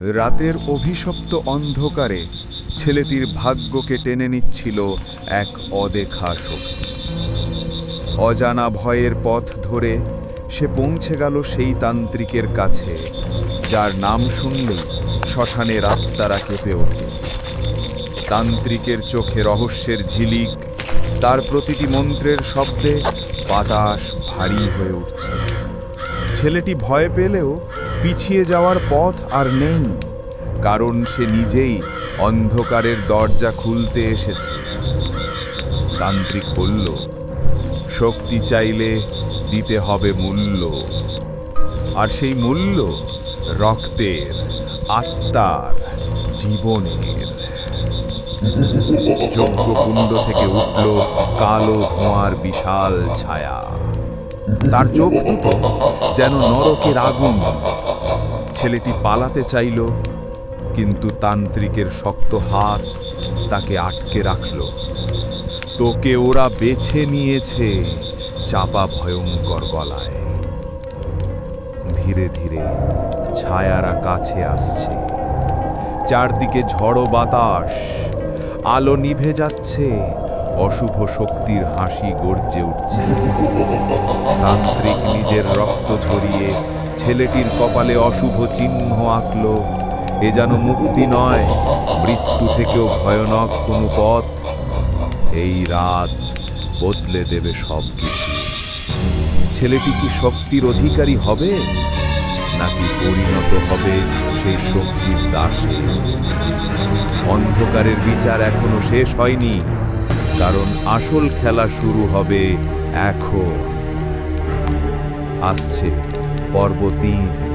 রাতের অভিশপ্ত অন্ধকারে ছেলেটির ভাগ্যকে টেনে নিচ্ছিল এক অদেখা শক্তি। অজানা ভয়ের পথ ধরে সে পৌঁছে গেল সেই তান্ত্রিকের কাছে, যার নাম শুনলেই শ্মশানের আত্মারা কেঁপে ওঠে। তান্ত্রিকের চোখে রহস্যের ঝিলিক, তার প্রতিটি মন্ত্রের শব্দে বাতাস ভারী হয়ে উঠছে। ছেলেটি ভয় পেলেও পিছিয়ে যাওয়ার পথ আর নেই, কারণ সে নিজেই অন্ধকারের দরজা খুলতে এসেছে। তান্ত্রিক বলল, শক্তি চাইলে দিতে হবে মূল্য, আর সেই মূল্য রক্তের, আত্মার, জীবনের। যজ্ঞকুণ্ড থেকে উঠল কালো ধোঁয়ার বিশাল ছায়া। তার চোখ দুটো যেন নরকের আগুন। ছেলেটি পালাতে চাইল, কিন্তু তান্ত্রিকের শক্ত হাত তাকে আটকে রাখল। তোকে ওরা বেছে নিয়েছে চাপা ভয়ঙ্কর গলায়। ধীরে ধীরে ছায়ারা কাছে আসছে। চারদিকে ঝড়ো বাতাস, আলো নিভে যাচ্ছে, অশুভ শক্তির হাসি গর্জে উঠছে। তান্ত্রিক নিজের রক্ত ঝরিয়ে ছেলেটির কপালে অশুভ চিহ্ন আঁকল। এ যেন মুক্তি নয়, মৃত্যু থেকেও ভয়ানক কোনো পথ। এই রাত বদলে দেবে সব কিছু ছেলেটি কি শক্তির অধিকারী হবে, নাকি পরিণত হবে সেই শক্তির দাসে? অন্ধকারের বিচার এখনও শেষ হয়নি, কারণ আসল খেলা শুরু হবে এখন। আসছে। পর্ব তিন।